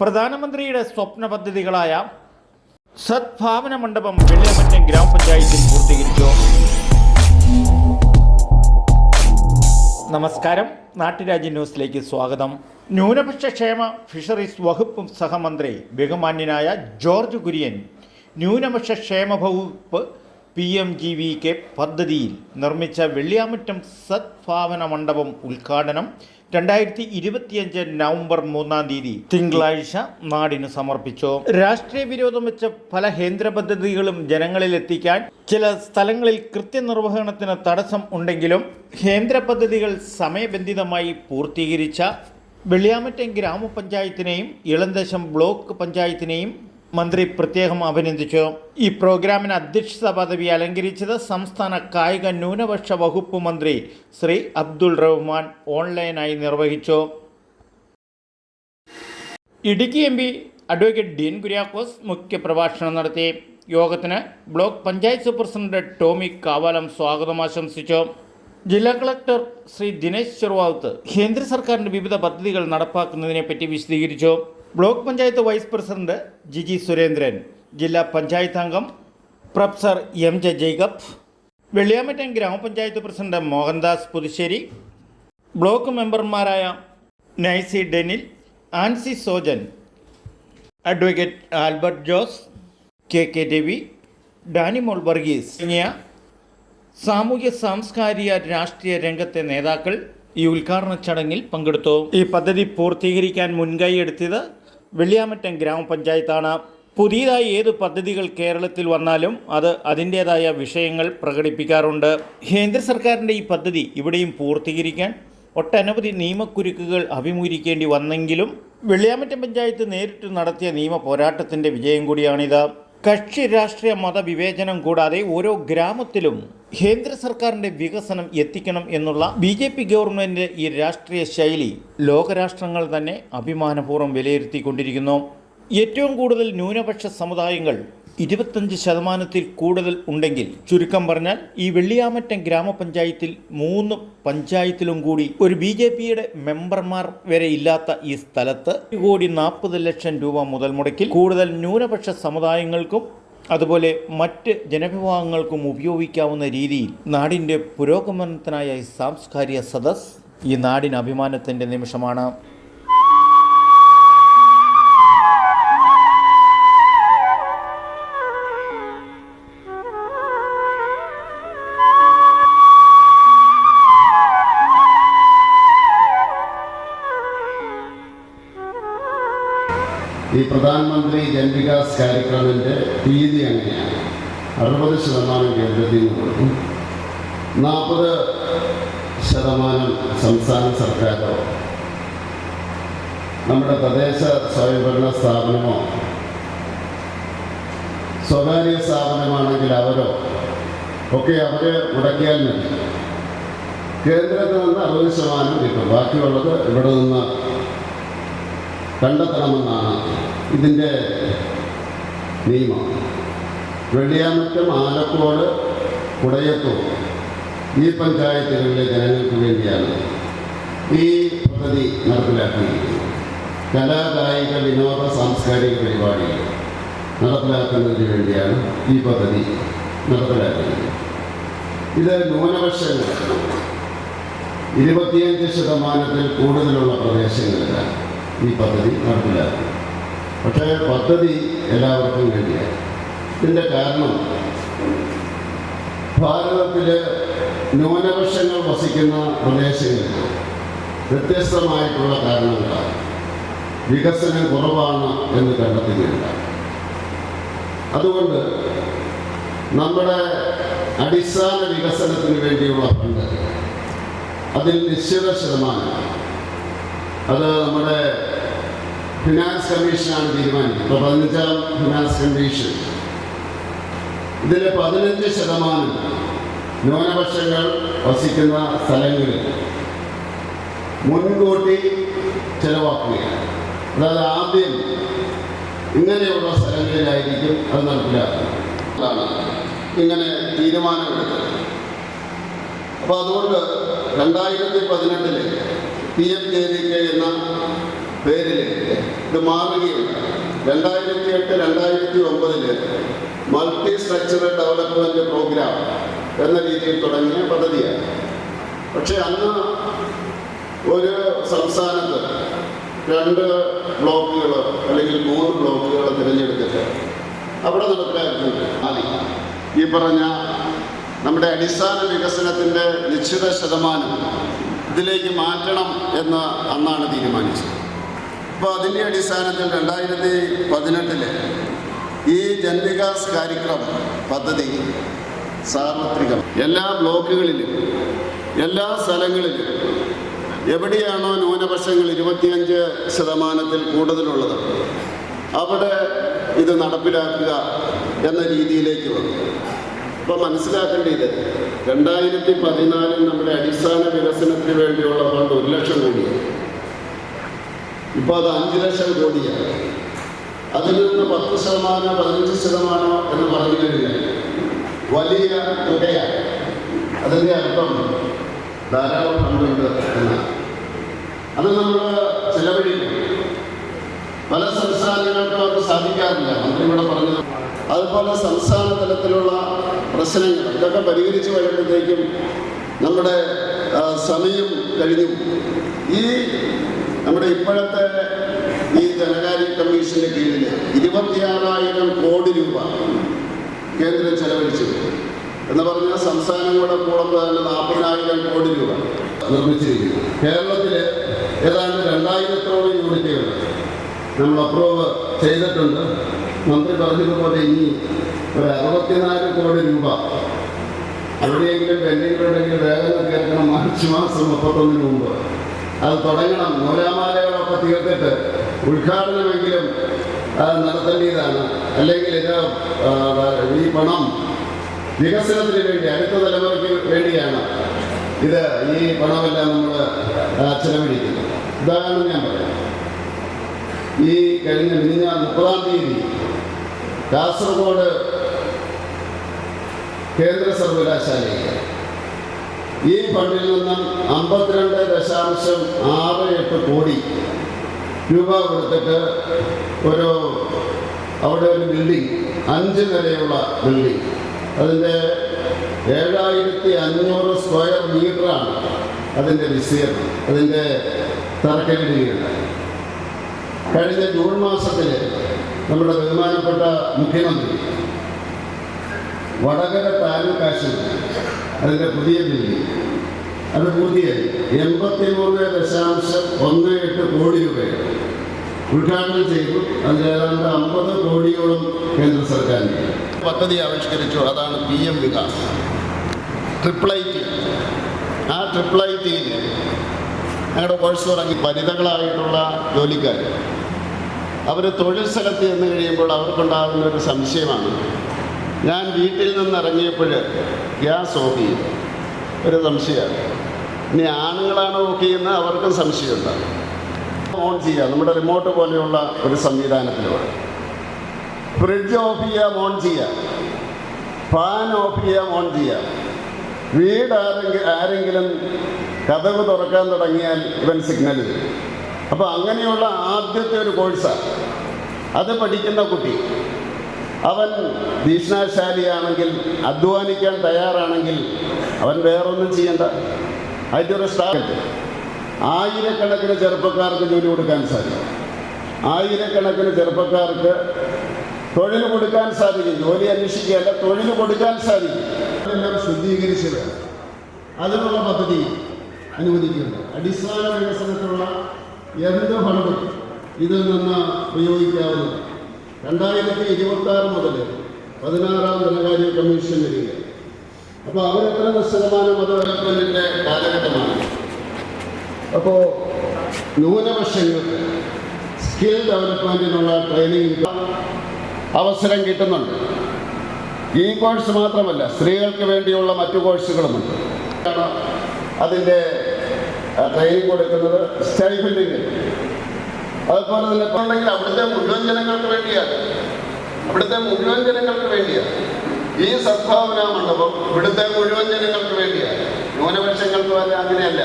പ്രധാനമന്ത്രിയുടെ സ്വപ്ന പദ്ധതികളായ സദ്ഭാവന മണ്ഡപം വെള്ളിയമറ്റം ഗ്രാമപഞ്ചായത്തിൽ പൂർത്തീകരിച്ചു. നമസ്കാരം. നാട്ടുരാജ്യ ന്യൂസിലേക്ക് സ്വാഗതം. ന്യൂനപക്ഷ ക്ഷേമ ഫിഷറീസ് വകുപ്പ് സഹമന്ത്രി ബഹുമാന്യനായ ജോർജ് കുര്യൻ ന്യൂനപക്ഷ ക്ഷേമ വകുപ്പ് P M G V K പദ്ധതിയിൽ നിർമ്മിച്ച വെള്ളിയാമറ്റം സദ്ഭാവന മണ്ഡപം ഉദ്ഘാടനം രണ്ടായിരത്തി ഇരുപത്തിയഞ്ച് നവംബർ മൂന്നാം തീയതി തിങ്കളാഴ്ച നാടിന് സമർപ്പിച്ചു. രാഷ്ട്രീയ വിരോധം വെച്ച പല കേന്ദ്ര പദ്ധതികളും ജനങ്ങളിൽ എത്തിക്കാൻ ചില സ്ഥലങ്ങളിൽ കൃത്യനിർവഹണത്തിന് തടസ്സം ഉണ്ടെങ്കിലും കേന്ദ്ര പദ്ധതികൾ സമയബന്ധിതമായി പൂർത്തീകരിച്ച വെള്ളിയാമറ്റം ഗ്രാമപഞ്ചായത്തിനെയും ഇളന്തശം ബ്ലോക്ക് പഞ്ചായത്തിനെയും മന്ത്രി പ്രത്യേകം അഭിനന്ദിച്ചു. ഈ പ്രോഗ്രാമിന് അധ്യക്ഷത പദവി അലങ്കരിച്ചത് സംസ്ഥാന കായിക ന്യൂനപക്ഷ വകുപ്പ് മന്ത്രി ശ്രീ അബ്ദുൾ റഹ്മാൻ ഓൺലൈനായി നിർവഹിച്ചു. Idukki M P advocate Dean Kuriakose മുഖ്യപ്രഭാഷണം നടത്തി. യോഗത്തിന് ബ്ലോക്ക് പഞ്ചായത്ത് പ്രസിഡന്റ് ടോമി കാവാലം സ്വാഗതം ആശംസിച്ചു. ജില്ലാ കളക്ടർ ശ്രീ ദിനേശ് ചെറുവാവത്ത് കേന്ദ്ര സർക്കാരിന്റെ വിവിധ പദ്ധതികൾ നടപ്പാക്കുന്നതിനെപ്പറ്റി വിശദീകരിച്ചു. Block panchayat vice president Giji Surendran ജില്ലാ പഞ്ചായത്ത് അംഗം professor M J Jacob Velliyamattom ഗ്രാമപഞ്ചായത്ത് പ്രസിഡന്റ് മോഹൻദാസ് പുതുശ്ശേരി ബ്ലോക്ക് മെമ്പർമാരായ Naisy Denil Ancy Sojan advocate Albert Jose K K Ravi Danimol Varghese തുടങ്ങിയ സാമൂഹ്യ സാംസ്കാരിക രാഷ്ട്രീയ രംഗത്തെ നേതാക്കൾ ഈ ഉദ്ഘാടന ചടങ്ങിൽ പങ്കെടുത്തു. ഈ പദ്ധതി പൂർത്തീകരിക്കാൻ മുൻകൈ എടുത്തത് വെള്ളിയാമറ്റം ഗ്രാമപഞ്ചായത്താണ്. പുതിയതായി ഏത് പദ്ധതികൾ കേരളത്തിൽ വന്നാലും അത് അതിന്റേതായ വിഷയങ്ങൾ പ്രകടിപ്പിക്കാറുണ്ട്. കേന്ദ്ര സർക്കാരിന്റെ ഈ പദ്ധതി ഇവിടെയും പൂർത്തീകരിക്കാൻ ഒട്ടനവധി നിയമക്കുരുക്കുകൾ അഭിമുഖീകരിക്കേണ്ടി വന്നെങ്കിലും വെള്ളിയാമറ്റം പഞ്ചായത്ത് നേരിട്ട് നടത്തിയ നിയമ പോരാട്ടത്തിന്റെ വിജയം കൂടിയാണിത്. കക്ഷി രാഷ്ട്രീയ മതവിവേചനം കൂടാതെ ഓരോ ഗ്രാമത്തിലും കേന്ദ്ര സർക്കാരിന്റെ വികസനം എത്തിക്കണം എന്നുള്ള ബി ജെ പി ഗവൺമെന്റ് ഈ രാഷ്ട്രീയ ശൈലി ലോകരാഷ്ട്രങ്ങൾ തന്നെ അഭിമാനപൂർവം വിലയിരുത്തിക്കൊണ്ടിരിക്കുന്നു. ഏറ്റവും കൂടുതൽ ന്യൂനപക്ഷ സമുദായങ്ങൾ ഇരുപത്തഞ്ച് ശതമാനത്തിൽ കൂടുതൽ ഉണ്ടെങ്കിൽ ചുരുക്കം പറഞ്ഞാൽ ഈ വെള്ളിയാമറ്റം ഗ്രാമപഞ്ചായത്തിൽ മൂന്ന് പഞ്ചായത്തിലും കൂടി ഒരു ബി ജെ പിയുടെ മെമ്പർമാർ വരെ ഇല്ലാത്ത ഈ സ്ഥലത്ത് ഒരു കോടി നാൽപ്പത് ലക്ഷം രൂപ മുതൽ മുടക്കിൽ കൂടുതൽ ന്യൂനപക്ഷ സമുദായങ്ങൾക്കും അതുപോലെ മറ്റ് ജനവിഭാഗങ്ങൾക്കും ഉപയോഗിക്കാവുന്ന രീതിയിൽ നാടിന്റെ പുരോഗമനത്തിനായ സാംസ്കാരിക സദസ് ഈ നാടിന് അഭിമാനത്തിന്റെ നിമിഷമാണ്. ഈ പ്രധാനമന്ത്രി ജൻവികാസ് കാര്യക്രമിന്റെ തീയതി അങ്ങനെയാണ് അറുപത് ശതമാനം കേന്ദ്രത്തിൽ നിന്ന് കൊടുക്കും. നാൽപ്പത് ശതമാനം സംസ്ഥാന സർക്കാരോ? നമ്മുടെ തദ്ദേശ സ്വയംഭരണ സ്ഥാപനമോ? സ്വകാര്യ സ്ഥാപനമാണെങ്കിൽ അവരോ? ഒക്കെ അവർ മുടക്കിയാൽ മതി. കേന്ദ്രത്തിൽ നിന്ന് അറുപത് ശതമാനം കിട്ടും. ബാക്കിയുള്ളത് ഇവിടെ നിന്ന് കണ്ടെത്തണമെന്നാണ് ഇതിന്റെ നിയമം. വെള്ളിയാമറ്റം ആലക്കോട് കുടയത്തൂർ ഈ പഞ്ചായത്തുകളിലെ ജനങ്ങൾക്ക് വേണ്ടിയാണ് ഈ പദ്ധതി നടപ്പിലാക്കിയിരിക്കുന്നത്. കലാ കായിക വിനോദ സാംസ്കാരിക പരിപാടികൾ നടപ്പിലാക്കുന്നതിന് വേണ്ടിയാണ് ഈ പദ്ധതി നടപ്പിലാക്കുന്നത് ഇത് ന്യൂനപക്ഷങ്ങൾ ഇരുപത്തിയഞ്ച് ശതമാനത്തിൽ കൂടുതലുള്ള പ്രദേശങ്ങളിലാണ്. ഈ പദ്ധതി നടപ്പിലാക്കി. പക്ഷേ പദ്ധതി എല്ലാവർക്കും വേണ്ടിയാണ് ഇതിന്റെ കാരണം ഭാരതത്തിലെ ന്യൂനപക്ഷങ്ങൾ വസിക്കുന്ന പ്രദേശങ്ങളിൽ വ്യത്യസ്തമായിട്ടുള്ള കാരണങ്ങളാണ്. വികസനം കുറവാണ് എന്ന് കണ്ടെത്തുകയുണ്ട് അതുകൊണ്ട് നമ്മുടെ അടിസ്ഥാന വികസനത്തിന് വേണ്ടിയുള്ള ഫണ്ട് അതിൽ നിശ്ചിത ശതമാനം അത് നമ്മുടെ ഫിനാൻസ് കമ്മീഷനാണ് തീരുമാനിക്കുന്നത് ഇപ്പോൾ പതിനഞ്ചാം ഫിനാൻസ് കമ്മീഷൻ ഇതിലെ പതിനഞ്ച് ശതമാനം ന്യൂനപക്ഷങ്ങൾ വസിക്കുന്ന സ്ഥലങ്ങളിൽ മുൻകൂട്ടി ചെലവാക്കുകയാണ്. അതായത് ആദ്യം ഇങ്ങനെയുള്ള സ്ഥലങ്ങളിലായിരിക്കും അത് നടപ്പിലാക്കുന്നത്. ഇങ്ങനെ തീരുമാനമെടുത്തത്. അപ്പോൾ അതുകൊണ്ട് രണ്ടായിരത്തി പതിനെട്ടിൽ പി എം ജെ എന്ന പേരിൽ ഇത് മാറുകയും രണ്ടായിരത്തി എട്ട് രണ്ടായിരത്തി ഒമ്പതിൽ മൾട്ടി സ്ട്രക്ചറൽ ഡെവലപ്മെന്റ് പ്രോഗ്രാം എന്ന രീതിയിൽ തുടങ്ങിയ പദ്ധതിയാണ്. പക്ഷെ അന്ന് ഒരു സംസ്ഥാനത്ത് രണ്ട് ബ്ലോക്കുകൾ അല്ലെങ്കിൽ മൂന്ന് ബ്ലോക്കുകൾ തിരഞ്ഞെടുത്തിട്ട് അവിടെ നടപ്പിലാക്കി ഈ പറഞ്ഞ നമ്മുടെ അടിസ്ഥാന വികസനത്തിന്റെ നിശ്ചിത ശതമാനം ഇതിലേക്ക് മാറ്റണം എന്ന് അന്നാണ് തീരുമാനിച്ചത്. അപ്പോൾ അതിന്റെ അടിസ്ഥാനത്തിൽ രണ്ടായിരത്തി പതിനെട്ടിൽ ഈ ജൻവികാസ് കാര്യക്രം പദ്ധതി സാർവത്രികം എല്ലാ ബ്ലോക്കുകളിലും എല്ലാ സ്ഥലങ്ങളിലും എവിടെയാണോ ന്യൂനപക്ഷങ്ങൾ ഇരുപത്തിയഞ്ച് ശതമാനത്തിൽ കൂടുതലുള്ളത് അവിടെ ഇത് നടപ്പിലാക്കുക എന്ന രീതിയിലേക്ക് വന്നു. ഇപ്പം മനസ്സിലാക്കേണ്ടത് രണ്ടായിരത്തി പതിനാലിൽ നമ്മുടെ അടിസ്ഥാന വികസനത്തിന് വേണ്ടിയുള്ള ഫണ്ട് ഒരു ലക്ഷം കോടിയാണ്. ഇപ്പോൾ അത് അഞ്ച് ലക്ഷം കോടിയാണ്. അതിൽ നിന്ന് പത്ത് ശതമാനം പതിനഞ്ച് ശതമാനം എന്ന് പറഞ്ഞു കഴിഞ്ഞാൽ വലിയ തുകയാണ്. അതിന്റെ അർത്ഥം? ധാരാളം പങ്കുണ്ട് എന്നാണ്. അത് നമ്മൾ ചെലവഴിക്കും പല സംസ്ഥാനങ്ങൾക്കും അത് സാധിക്കാറില്ല. മന്ത്രി ഇവിടെ പറഞ്ഞത് അതുപോലെ സംസ്ഥാന തലത്തിലുള്ള പ്രശ്നങ്ങൾ ഇതൊക്കെ പരിഹരിച്ചു വരുമ്പോഴത്തേക്കും നമ്മുടെ സമയം കഴിഞ്ഞു. ഈ നമ്മുടെ ഇപ്പോഴത്തെ ഈ ധനകാര്യ കമ്മീഷന്റെ കീഴിൽ ഇരുപത്തിയാറായിരം കോടി രൂപ കേന്ദ്രം ചെലവഴിച്ചു. എന്ന് പറഞ്ഞാൽ സംസ്ഥാനങ്ങളുടെ കൂടുമ്പോൾ തന്നെ നാൽപ്പതിനായിരം കോടി രൂപ നിർമ്മിച്ചിരിക്കുന്നു കേരളത്തിൽ ഏതാണ്ട് രണ്ടായിരത്തോളം യൂണിറ്റുകൾ നമ്മൾ അപ്രൂവ് ചെയ്തിട്ടുണ്ട്. മന്ത്രി പറഞ്ഞതുപോലെ ഇനി ഒരു അറുപത്തിനാല് കോടി രൂപ എവിടെയെങ്കിലും പെൻഡിങ്ങിലുണ്ടെങ്കിൽ വേഗം കേൾക്കണം. മാർച്ച് മാസം മുപ്പത്തൊന്നിന് മുമ്പ്. അത് തുടങ്ങണം. നൂലാമാലകളൊക്കെ തീർത്തിട്ട് ഉദ്ഘാടനമെങ്കിലും നടത്തേണ്ടതാണ്. അല്ലെങ്കിൽ ഇത് ഈ പണം വികസനത്തിന് വേണ്ടി അടുത്ത തലമുറയ്ക്ക് വേണ്ടിയാണ് ഇത് ഈ പണമെല്ലാം നമ്മൾ ചെലവഴിക്കുന്നത്. ഉദാഹരണം ഞാൻ പറയാം. ഈ കഴിഞ്ഞ മിനിഞ്ഞ മുപ്പതാം തീയതി കാസർഗോഡ് കേന്ദ്ര സർവകലാശാലയ്ക്ക് ഈ ഫണ്ടിൽ നിന്നും അമ്പത്തിരണ്ട് ദശാംശം ആറ് എട്ട് കോടി രൂപ കൊടുത്തിട്ട് ഒരു അവിടെ ഒരു ബിൽഡിംഗ് അഞ്ച് നിലയുള്ള ബിൽഡിംഗ് അതിന്റെ ഏഴായിരത്തി അഞ്ഞൂറ് സ്ക്വയർ മീറ്ററാണ് അതിന്റെ വിസ്തീർണം അതിന്റെ തറക്കല്ലിടുകയുണ്ട് കഴിഞ്ഞ ജൂൺ മാസത്തിൽ നമ്മുടെ ബഹുമാനപ്പെട്ട മുഖ്യമന്ത്രി വടകര താലൂക്ക് അതിന്റെ പുതിയ ബില്ല്. അത് പൂർത്തിയായി. എൺപത്തി മൂന്ന് ദശാംശം ഒന്ന് എട്ട് കോടി രൂപയാണ്. ഉദ്ഘാടനം ചെയ്തു. അതിൽ ഏതാണ്ട് അമ്പത് കോടിയോളം കേന്ദ്ര സർക്കാരിന്. പദ്ധതി ആവിഷ്കരിച്ചു. അതാണ് P M Vikas. Triple T ആ ട്രിപ്പിൾ ഐ ടിയിൽ ഞങ്ങളുടെ കോഴ്സ് തുടങ്ങി വനിതകളായിട്ടുള്ള ജോലിക്കാർ അവർ തൊഴിൽ സ്ഥലത്ത് ചെന്ന് കഴിയുമ്പോൾ അവർക്കുണ്ടാകുന്ന ഒരു സംശയമാണ്. ഞാൻ വീട്ടിൽ നിന്നിറങ്ങിയപ്പോൾ ഗ്യാസ് ഓഫ് ചെയ്തു. ഒരു സംശയമാണ്. ഇനി ആണുങ്ങളാണ് ഓഫ് ചെയ്യുന്നത്? അവർക്കും സംശയമുണ്ടാകും ഓൺ ചെയ്യുക നമ്മുടെ റിമോട്ട് പോലെയുള്ള ഒരു സംവിധാനത്തിലൂടെ. ഫ്രിഡ്ജ് ഓഫ് ചെയ്യാം ഓൺ ചെയ്യാം. ഫാൻ ഓഫ് ചെയ്യാം ഓൺ ചെയ്യാം. വീട് ആരെങ്കിലും ആരെങ്കിലും കഥവ് തുറക്കാൻ തുടങ്ങിയാൽ ഇവൻ സിഗ്നൽ അപ്പോൾ അങ്ങനെയുള്ള ആദ്യത്തെ ഒരു കോഴ്സാണ്. അത് പഠിക്കുന്ന കുട്ടി. അവൻ ഭീഷണശാലിയാണെങ്കിൽ അധ്വാനിക്കാൻ തയ്യാറാണെങ്കിൽ അവൻ വേറൊന്നും ചെയ്യണ്ട. അതിന്റെ ഒരു സ്റ്റാർട്ട് ആയിരക്കണക്കിന് ചെറുപ്പക്കാർക്ക് ജോലി കൊടുക്കാൻ സാധിക്കും. ആയിരക്കണക്കിന് ചെറുപ്പക്കാർക്ക് തൊഴിൽ കൊടുക്കാൻ സാധിക്കും. ജോലി അന്വേഷിക്കുകയല്ല തൊഴിൽ കൊടുക്കാൻ സാധിക്കും. എല്ലാം ശുദ്ധീകരിച്ചത് അതിനുള്ള പദ്ധതി അനുവദിക്കുന്നുണ്ട്. അടിസ്ഥാന വികസനത്തിനുള്ള എന്ത് ഫണ്ടും ഇതിൽ നിന്ന് ഉപയോഗിക്കാവുന്നത് രണ്ടായിരത്തി ഇരുപത്തി ആറ് മുതൽ പതിനാറാം ധനകാര്യ കമ്മീഷൻ വരിക. അപ്പോൾ അവരെത്ര ശതമാനം അത് ഡെവലപ്മെന്റിന്റെ കാലഘട്ടമാണ്? അപ്പോൾ ന്യൂനപക്ഷങ്ങൾക്ക് സ്കിൽ ഡെവലപ്മെന്റിനുള്ള ട്രെയിനിങ് അവസരം കിട്ടുന്നുണ്ട്. ഈ കോഴ്സ് മാത്രമല്ല സ്ത്രീകൾക്ക് വേണ്ടിയുള്ള മറ്റു കോഴ്സുകളുമുണ്ട് അതിന്റെ ട്രെയിനിങ് കൊടുക്കുന്നത് സ്റ്റൈഫിൻഡിങ് അതുപോലെ തന്നെ ഇപ്പോൾ ഉണ്ടെങ്കിൽ അവിടുത്തെ മുഴുവൻ ജനങ്ങൾക്ക് വേണ്ടിയാണ്. അവിടുത്തെ മുഴുവൻ ജനങ്ങൾക്ക് വേണ്ടിയാണ്. ഈ സദ്ഭാവന മണ്ഡപം ഇവിടുത്തെ മുഴുവൻ ജനങ്ങൾക്ക് വേണ്ടിയാണ്. ന്യൂനപക്ഷങ്ങൾക്ക് വരെ അങ്ങനെയല്ല.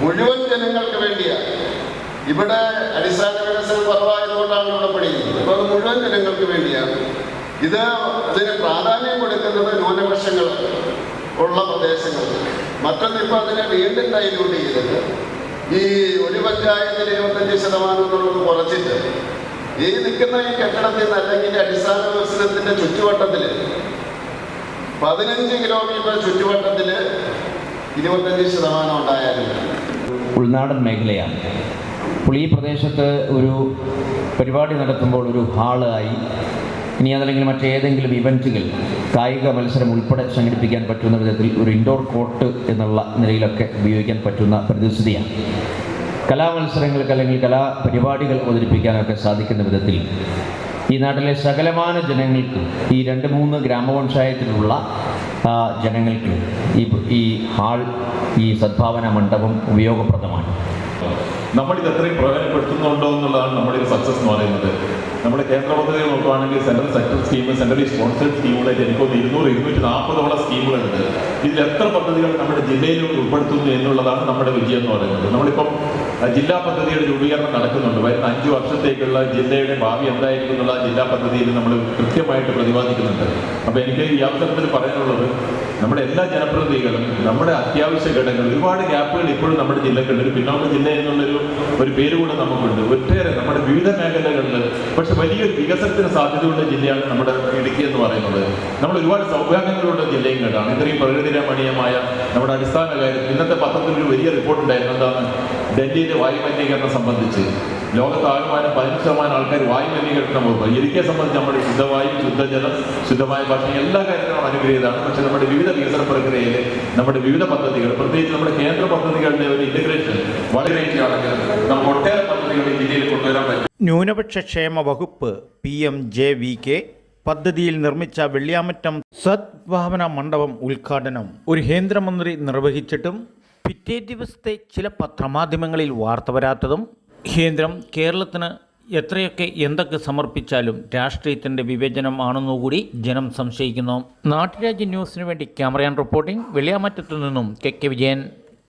മുഴുവൻ ജനങ്ങൾക്ക് വേണ്ടിയാണ്. ഇവിടെ അടിസ്ഥാന വികസനം കുറവായതുകൊണ്ടാണ് ഇവിടെ പഠിക്കുന്നത് അപ്പോൾ അത് മുഴുവൻ ജനങ്ങൾക്ക് വേണ്ടിയാണ്. ഇത് ഇതിന് പ്രാധാന്യം കൊടുക്കുന്നത് ന്യൂനപക്ഷങ്ങൾ ഉള്ള പ്രദേശങ്ങൾ മറ്റൊന്നിപ്പോ അതിനെ വീണ്ടും ഡൈല്യൂട്ട് ചെയ്തിട്ട് ഈ ഒരു പഞ്ചായത്തിൽ ഇരുപത്തഞ്ച് ശതമാനം എന്നുള്ളത് കുറച്ചിട്ട് ഈ നിൽക്കുന്ന ഈ കെട്ടിടത്തിൽ നിന്ന് അല്ലെങ്കിൽ അടിസ്ഥാന വികസനത്തിന്റെ ചുറ്റുവട്ടത്തിൽ പതിനഞ്ച് കിലോമീറ്റർ ചുറ്റുവട്ടത്തിൽ ഇരുപത്തഞ്ച് ശതമാനം ഉണ്ടായാലും ഉൾനാടൻ മേഖലയാണ്. അപ്പോൾ ഈ പ്രദേശത്ത് ഒരു പരിപാടി നടത്തുമ്പോൾ ഒരു ഹാളായി ഇനി അതല്ലെങ്കിൽ മറ്റേതെങ്കിലും ഇവന്റുകൾ കായിക മത്സരം ഉൾപ്പെടെ സംഘടിപ്പിക്കാൻ പറ്റുന്ന വിധത്തിൽ ഒരു ഇൻഡോർ കോർട്ട് എന്നുള്ള നിലയിലൊക്കെ ഉപയോഗിക്കാൻ പറ്റുന്ന പരിസ്ഥിതിയാണ് കലാമത്സരങ്ങൾക്ക് അല്ലെങ്കിൽ കലാപരിപാടികൾ അവതരിപ്പിക്കാനൊക്കെ സാധിക്കുന്ന വിധത്തിൽ ഈ നാട്ടിലെ സകലമാന ജനങ്ങൾക്കും ഈ രണ്ട് മൂന്ന് ഗ്രാമപഞ്ചായത്തിലുള്ള ജനങ്ങൾക്ക് ഈ ഈ ഹാൾ ഈ സദ്ഭാവന മണ്ഡപം ഉപയോഗപ്രദമാണ്. നമ്മളിത് എത്രയും പ്രയോജനപ്പെടുത്തുന്നുണ്ടോ എന്നുള്ളതാണ് നമ്മുടെ ഒരു സക്സസ് എന്ന് പറയുന്നത്. നമ്മുടെ കേന്ദ്ര പദ്ധതി നോക്കുകയാണെങ്കിൽ central sector scheme centrally sponsored സ്കീമുകളായിട്ട് ഒരു ഇരുന്നൂറ് ഇരുന്നൂറ്റി നാൽപ്പതോളം സ്കീമുകളുണ്ട്. ഇതിൽ എത്ര പദ്ധതികൾ നമ്മുടെ ജില്ലയിലൂടെ ഉൾപ്പെടുത്തുന്നു എന്നുള്ളതാണ് നമ്മുടെ വിജയം എന്ന് പറയുന്നത്. നമ്മളിപ്പം ജില്ലാ പദ്ധതിയുടെ രൂപീകരണം നടക്കുന്നുണ്ട്. വരുന്ന അഞ്ച് വർഷത്തേക്കുള്ള ജില്ലയുടെ ഭാവി എന്തായിരിക്കും എന്നുള്ള ജില്ലാ പദ്ധതിയിൽ നമ്മൾ കൃത്യമായിട്ട് പ്രതിപാദിക്കുന്നുണ്ട്. അപ്പോൾ എനിക്ക് ഈ അവസരത്തിൽ പറയാനുള്ളത് നമ്മുടെ എല്ലാ ജനപ്രതിനിധികളും നമ്മുടെ അത്യാവശ്യ ഘടകങ്ങൾ ഒരുപാട് ഗ്യാപ്പുകൾ ഇപ്പോഴും നമ്മുടെ ജില്ലക്കുണ്ട്. ഒരു പിന്നോക്ക ജില്ല എന്നുള്ളൊരു ഒരു പേര് കൂടെ നമുക്കുണ്ട്. ഒട്ടേറെ നമ്മുടെ വിവിധ മേഖലകളിൽ പക്ഷെ വലിയൊരു വികസനത്തിന് സാധ്യതയുള്ള ജില്ലയാണ് നമ്മുടെ ഇടുക്കി എന്ന് പറയുന്നത്. നമ്മൾ ഒരുപാട് സൗഭാഗ്യങ്ങളുള്ള ജില്ലയും കേട്ടാണ് ഇത്രയും പ്രകൃതി രമണീയമായ നമ്മുടെ അടിസ്ഥാന കാര്യം ഇന്നത്തെ പത്രത്തിൽ ഒരു വലിയ റിപ്പോർട്ട് ഉണ്ടായിരുന്നു. എന്താണ് ഡൽഹിയിലെ വായുമലിനീകരണം സംബന്ധിച്ച് ലോകത്താകമാനം പതിനഞ്ച് ശതമാനം ആൾക്കാർ വായുമലിനീകരണം ഓർമ്മ ഇടുക്കിയെ സംബന്ധിച്ച് നമ്മുടെ ശുദ്ധവായു ശുദ്ധജലം ശുദ്ധമായ ഭക്ഷണം എല്ലാ കാര്യങ്ങളും അനുഗ്രഹീതമാണ്. പക്ഷെ നമ്മുടെ വിവിധ വികസന പ്രക്രിയയിൽ നമ്മുടെ വിവിധ പദ്ധതികൾ പ്രത്യേകിച്ച് നമ്മുടെ കേന്ദ്ര പദ്ധതികളുടെ ഒരു ഇന്റഗ്രേഷൻ വളരെ നമുക്ക് ഒട്ടേറെ പദ്ധതികൾ ഇന്ത്യയിൽ കൊണ്ടുവരാൻ പറ്റും. ന്യൂനപക്ഷ ക്ഷേമ വകുപ്പ് P M J V K പദ്ധതിയിൽ നിർമ്മിച്ച വെള്ളിയാമറ്റം സദ്ഭാവന മണ്ഡപം ഉദ്ഘാടനം. ഒരു കേന്ദ്രമന്ത്രി നിർവഹിച്ചിട്ടും പിറ്റേ ദിവസത്തെ ചില പത്രമാധ്യമങ്ങളിൽ വാർത്ത വരാത്തതും കേന്ദ്രം കേരളത്തിന് എത്രയൊക്കെ എന്തൊക്കെ സമർപ്പിച്ചാലും രാഷ്ട്രീയത്തിന്റെ വിവേചനം ആണെന്നുകൂടി ജനം സംശയിക്കുന്നു. നാട്ടുരാജ്യ ന്യൂസിനു വേണ്ടി ക്യാമറയാൻ റിപ്പോർട്ടിംഗ് വെള്ളിയാമറ്റത്തു നിന്നും കെ കെ വിജയൻ.